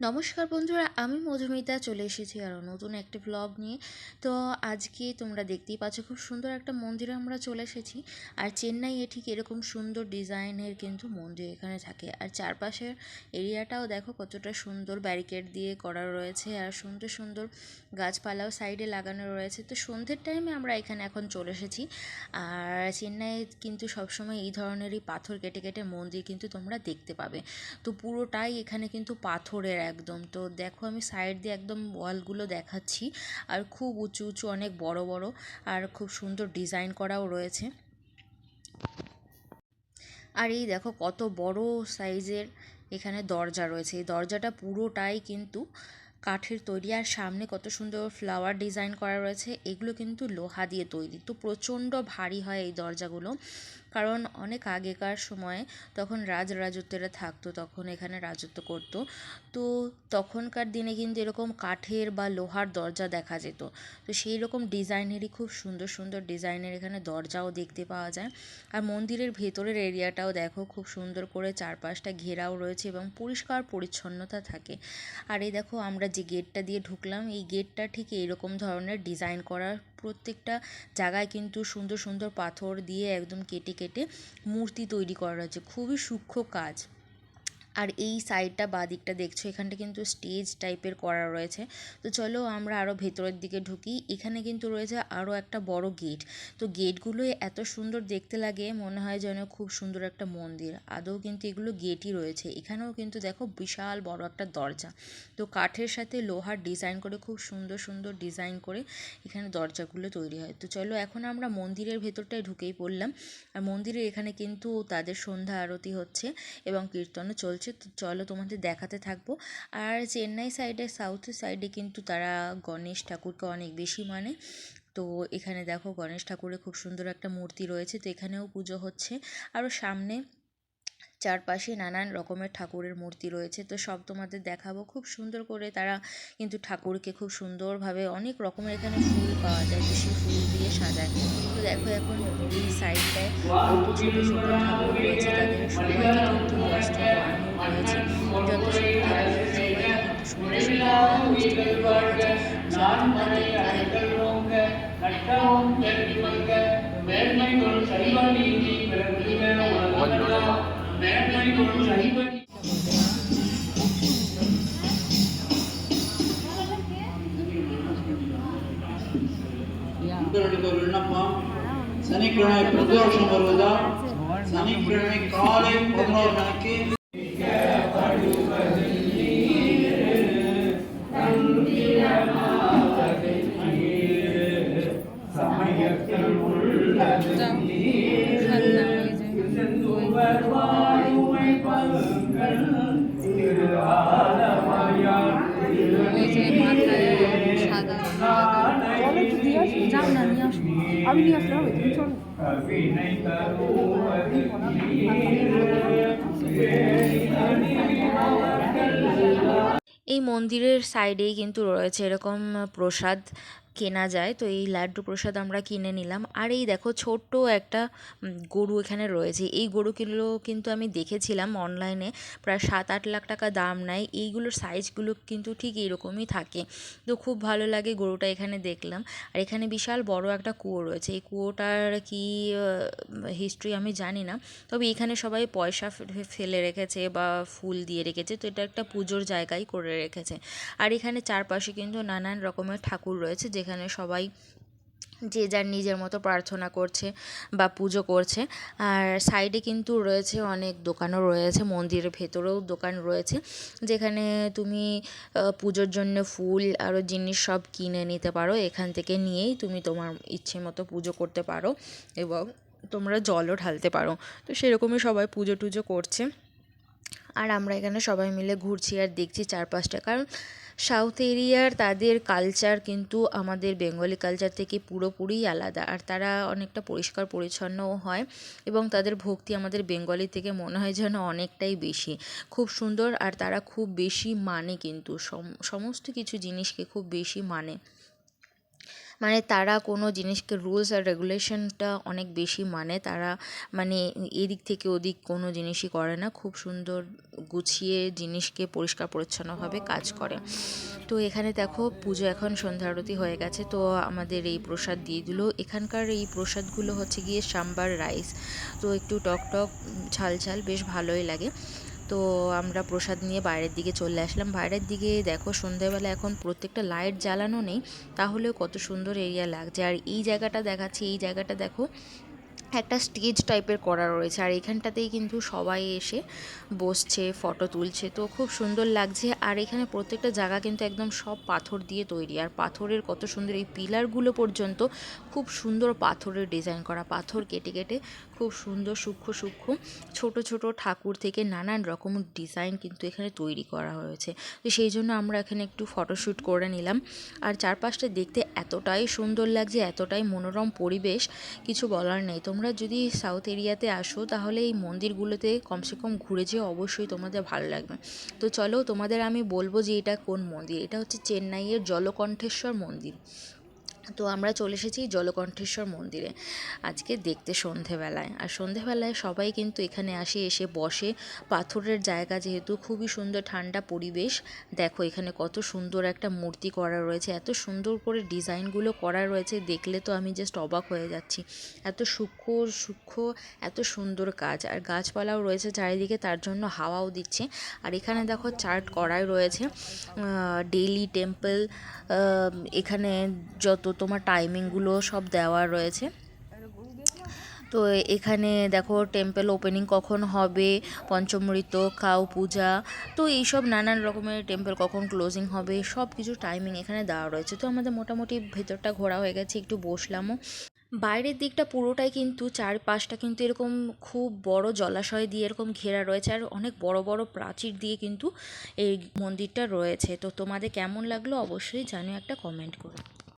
নমস্কার বন্ধুরা, আমি মধুমিতা চলে এসেছি আরও নতুন একটি ব্লগ নিয়ে। তো আজকে তোমরা দেখতেই পাচ্ছ খুব সুন্দর একটা মন্দিরে আমরা চলে এসেছি। আর চেন্নাইয়ে ঠিক এরকম সুন্দর ডিজাইনের কিন্তু মন্দির এখানে থাকে। আর চারপাশের এরিয়াটাও দেখো কতটা সুন্দর ব্যারিকেড দিয়ে করা রয়েছে আর সুন্দর সুন্দর গাছপালাও সাইডে লাগানো রয়েছে। তো সন্ধ্যের টাইমে আমরা এখানে এখন চলে এসেছি। আর চেন্নাইয়ে কিন্তু সবসময় এই ধরনেরই পাথর কেটে কেটে মন্দির কিন্তু তোমরা দেখতে পাবে। তো পুরোটাই এখানে কিন্তু পাথরের একদম। তো দেখো আমি সাইড দিয়ে একদম ওয়ালগুলো দেখাচ্ছি। আর খুব উঁচু উঁচু অনেক বড় বড় আর খুব সুন্দর ডিজাইন করাও রয়েছে। আর এই দেখো কত বড় সাইজের এখানে দরজা রয়েছে। এই দরজাটা পুরোটাই কিন্তু কাঠের তৈরি আর সামনে কত সুন্দর ফ্লাওয়ার ডিজাইন করা রয়েছে, এগুলো কিন্তু লোহা দিয়ে তৈরি। তো প্রচণ্ড ভারী হয় এই দরজাগুলো, কারণ অনেক আগেকার সময়ে তখন রাজ রাজত্বেরা থাকতো, তখন এখানে রাজত্ব করতো। তো তখনকার দিনে কিন্তু এরকম কাঠের বা লোহার দরজা দেখা যেত। তো সেই রকম ডিজাইনেরই খুব সুন্দর সুন্দর ডিজাইনের এখানে দরজাও দেখতে পাওয়া যায়। আর মন্দিরের ভেতরের এরিয়াটাও দেখো, খুব সুন্দর করে চারপাশটা ঘেরাও রয়েছে এবং পরিষ্কার পরিচ্ছন্নতা থাকে। আর এই দেখো আমরা যে গেটটা দিয়ে ঢুকলাম, এই গেটটা ঠিক এরকম ধরনের ডিজাইন করা প্রত্যেকটা জায়গায় কিন্তু সুন্দর সুন্দর পাথর দিয়ে একদম কেটে কেটে মূর্তি তৈরি করা রয়েছে। খুবই সূক্ষ্ম কাজ। আর এই সাইডটা বা দিকটা দেখছ, এখানটা কিন্তু স্টেজ টাইপের করা রয়েছে। তো চলো আমরা আরও ভেতরের দিকে ঢুকি। এখানে কিন্তু রয়েছে আরও একটা বড় গেট। তো গেটগুলো এত সুন্দর দেখতে লাগে, মনে হয় যেন খুব সুন্দর একটা মন্দির। আদৌ কিন্তু এগুলো গেটই রয়েছে। এখানেও কিন্তু দেখো বিশাল বড় একটা দরজা। তো কাঠের সাথে লোহার ডিজাইন করে, খুব সুন্দর সুন্দর ডিজাইন করে এখানে দরজাগুলো তৈরি হয়। তো চলো এখন আমরা মন্দিরের ভেতরটায় ঢুকেই পড়লাম। আর মন্দিরের এখানে কিন্তু তাদের সন্ধ্যা আরতি হচ্ছে এবং কীর্তনও চলছে। তো চলো তোমাদের দেখাতে থাকব। আর চেন্নাই সাইডে সাউথ সাইডে কিন্তু তারা গণেশ ঠাকুরকে অনেক বেশি মানে। তো এখানে দেখো গণেশ ঠাকুরের খুব সুন্দর একটা মূর্তি রয়েছে, তো এখানেও পুজো হচ্ছে। আরও সামনে চারপাশে নানান রকমের ঠাকুরের মূর্তি রয়েছে, তো সব তোমাদের দেখাবো। খুব সুন্দর করে তারা কিন্তু ঠাকুরকে খুব সুন্দরভাবে অনেক রকমের এখানে ফুল পাওয়া যায় বেশি ফুল দিয়ে সাজায়। তো দেখো এখন সাইডটায় ছোটো ছোটো ঠাকুর রয়েছে மேன்மைகள் ஒரு விண்ணப்பம் சனிக்கிழமை பிரதோஷம் வருவதா? சனிக்கிழமை காலை பதினோரு மணிக்கு. சமயத்தில் உள்ளது যাও না নিয়ে আসো আমি নিয়ে আসলে হবে তুমি চলো এই মন্দিরের সাইডেই কিন্তু রয়েছে এরকম প্রসাদ কেনা যায়, তো এই লাড্ডু প্রসাদ আমরা কিনে নিলাম। আর এই দেখো ছোট্ট একটা গরু এখানে রয়েছে। এই গরুগুলো কিন্তু আমি দেখেছিলাম অনলাইনে, প্রায় সাত আট লাখ টাকা দাম নেয়। এইগুলোর সাইজগুলো কিন্তু ঠিক এইরকমই থাকে। তো খুব ভালো লাগে গরুটা এখানে দেখলাম। আর এখানে বিশাল বড় একটা কুয়ো রয়েছে। এই কুয়োটার কি হিস্ট্রি আমি জানি না। তবে এখানে সবাই পয়সা ফেলে রেখেছে বা ফুল দিয়ে রেখেছে। তো এটা একটা পুজোর জায়গায় করে রেখেছে। আর এখানে চারপাশে কিন্তু নানান রকমের ঠাকুর রয়েছে যেখানে সবাই যে যার নিজের মতো প্রার্থনা করছে বা পুজো করছে। আর সাইডে কিন্তু রয়েছে অনেক দোকানও রয়েছে, মন্দিরের ভেতরেও দোকান রয়েছে, যেখানে তুমি পুজোর জন্য ফুল আরও জিনিস সব কিনে নিতে পারো। এখান থেকে নিয়েই তুমি তোমার ইচ্ছে মতো পুজো করতে পারো এবং তোমরা জলও ঢালতে পারো। তো সেরকমই সবাই পুজো টুজো করছে। আর আমরা এখানে সবাই মিলে ঘুরছি আর দেখছি চারপাশটা। কারণ সাউথ এরিয়ার তাদের কালচার কিন্তু আমাদের বেঙ্গলি কালচার থেকে পুরোপুরি আলাদা। আর তারা অনেকটা পরিষ্কার পরিচ্ছন্নও হয় এবং তাদের ভক্তি আমাদের বেঙ্গলি থেকে মনে হয় যেন অনেকটাই বেশি। খুব সুন্দর আর তারা খুব বেশি মানে কিন্তু। সম- সমস্ত কিছু জিনিসকে খুব বেশি মানে। মানে তারা কোনো জিনিসকে রুলস আর রেগুলেশনটা অনেক বেশি মানে তারা মানে এদিক থেকে ওদিক কোনো জিনিসই করে না। খুব সুন্দর গুছিয়ে জিনিসকে পরিষ্কার পরিচ্ছন্নভাবে কাজ করে। তো এখানে দেখো পুজো এখন সন্ধ্যা আরতি হয়ে গেছে, তো আমাদের এই প্রসাদ দিয়ে দিল। এখানকার এই প্রসাদগুলো হচ্ছে গিয়ে সাম্বার রাইস তো একটু টক টক, ঝাল ঝাল, বেশ ভালোই লাগে। তো আমরা প্রসাদ নিয়ে বাইরের দিকে চলে আসলাম। বাইরের দিকে দেখো সন্ধ্যাবেলা এখন প্রত্যেকটা লাইট জ্বালানো নেই, তাহলেও কত সুন্দর এরিয়া লাগছে। আর এই জায়গাটা দেখাচ্ছি, এই জায়গাটা দেখো একটা স্টেজ টাইপের করা রয়েছে। আর এখানটাতেই কিন্তু সবাই এসে বসছে, ফটো তুলছে। তো খুব সুন্দর লাগছে। আর এখানে প্রত্যেকটা জায়গা কিন্তু একদম সব পাথর দিয়ে তৈরি। আর পাথরের কত সুন্দর এই পিলারগুলো পর্যন্ত খুব সুন্দর পাথরের ডিজাইন করা। পাথর কেটে কেটে খুব সুন্দর সূক্ষ্ম সূক্ষ্ম ছোট ছোট ঠাকুর থেকে নানান রকম ডিজাইন কিন্তু এখানে তৈরি করা হয়েছে। তো সেই জন্য আমরা এখানে একটু ফটোশ্যুট করে নিলাম। আর চারপাশটা দেখতে এতটাই সুন্দর লাগছে, এতটাই মনোরম পরিবেশ, কিছু বলার নেই। তোমরা যদি সাউথ এরিয়াতে আসো, তাহলে এই মন্দিরগুলোতে কমসে কম ঘুরে যেয়ে অবশ্যই তোমাদের ভালো লাগবে। তো চলো তোমাদের আমি বলব যে এটা কোন মন্দির? এটা হচ্ছে চেন্নাইয়ের জলকণ্ঠেশ্বর মন্দির। তো আমরা চলে এসেছি জলকণ্ঠেশ্বর মন্দিরে। আজকে দেখতে সন্ধেবেলায়। আর সন্ধেবেলায় সবাই কিন্তু এখানে আসে, এসে বসে। পাথরের জায়গা যেহেতু, খুবই সুন্দর ঠান্ডা পরিবেশ। দেখো এখানে কত সুন্দর একটা মূর্তি করা রয়েছে। এত সুন্দর করে ডিজাইনগুলো করা রয়েছে। দেখলে তো আমি জাস্ট অবাক হয়ে যাচ্ছি। এত সূক্ষ্ম সূক্ষ্ম, এত সুন্দর কাজ আর গাছপালাও রয়েছে চারিদিকে, তার জন্য হাওয়াও দিচ্ছে। আর এখানে দেখো চার্ট করাই রয়েছে। ডেইলি টেম্পল এখানে যত তোমার টাইমিংগুলো সব দেওয়া রয়েছে। তো এখানে দেখো টেম্পল ওপেনিং কখন হবে, পঞ্চমৃত, কাউ পূজা, তো এইসব নানান রকমের টেম্পল কখন ক্লোজিং হবে সব কিছু টাইমিং এখানে দেওয়া রয়েছে। তো আমাদের মোটামুটি ভেতরটা ঘোরা হয়ে গেছে, একটু বসলামও। বাইরের দিকটা পুরোটাই কিন্তু চারপাশটা কিন্তু এরকম খুব বড় জলাশয় দিয়ে এরকম ঘেরা রয়েছে, আর অনেক বড় বড় প্রাচীর দিয়ে কিন্তু এই মন্দিরটা রয়েছে। তো তোমাদের কেমন লাগল অবশ্যই জানিও একটা কমেন্ট করো।